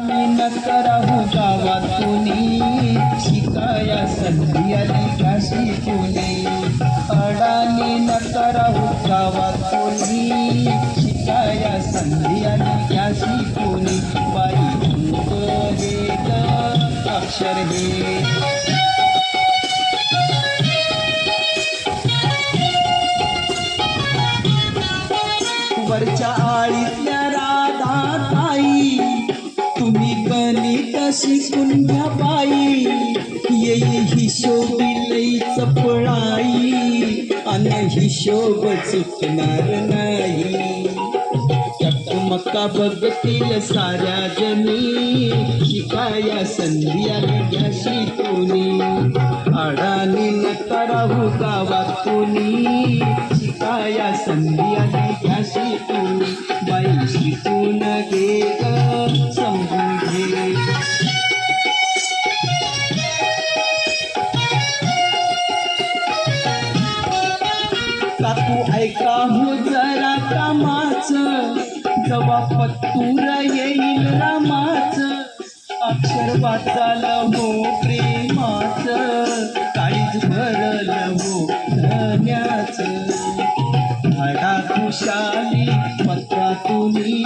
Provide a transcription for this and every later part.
न कराहू हो गावात कोणी. शिकाया संधी आली घाशी कोणी. अडाणी न कराहू हो गावात कोणी. शिकाया संधी आली घाशी कोणी. बाई अक्षर हे. वरच्या आळीत अशी शिकून बाई. येई हिशोबी लई चपळाई. अन हिशोब चुकणार नाही. चकमका बघतील साऱ्या जनी शिकाया संध्या घ्याशी घ्या शिकूनी अडाणी नका राहू गावात कोणी. शिकाया संध्या काकू ऐका हो जरा कामाच. जवा पत्तूर येईल रामाच. अक्षर वाचाल हो प्रेमाच. काळीच भरल हो धन्याच. धडा खुशाली पत्रातुनी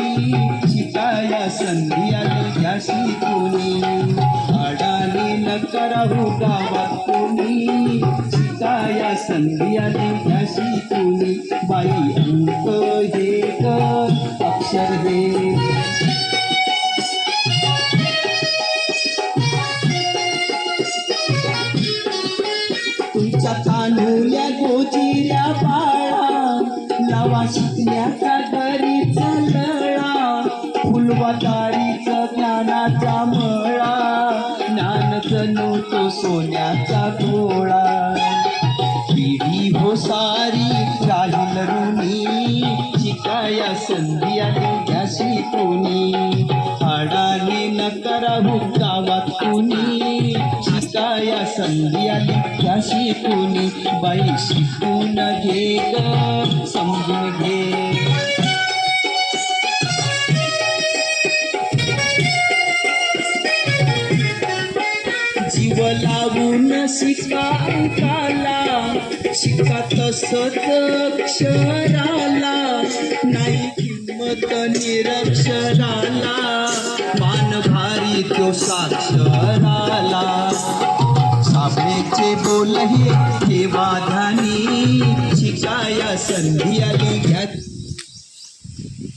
शिकाया संधी आली घ्या शिकूनी झाडाने न कराहू गावात संधी आली घ्या शिकूनी बाई अंक हे ग अक्षर हे. तुमच्या कान्हुल्या गोचिऱ्या बाळा लावा शिकण्याचा घरीचा लळा फुलवातारीच ज्ञानाचा मळा ज्ञान जणू तो सोन्याचा गोळा पिढी सारी राहील ऋणी शिकाया संधी आली घ्या कोणी. हाडाने न कराहू गावात कुणी शिकाया संधी आली घ्या शिकवणी बाई शिकून घे ग समजून घे. जीव लावून शिका अंकाला शिका तसत अक्षराला नाही किंमत निरक्षराला. मान भारी तो साक्षराला. साबणेचे बोलही हे वाधानी शिकाया संधी आली.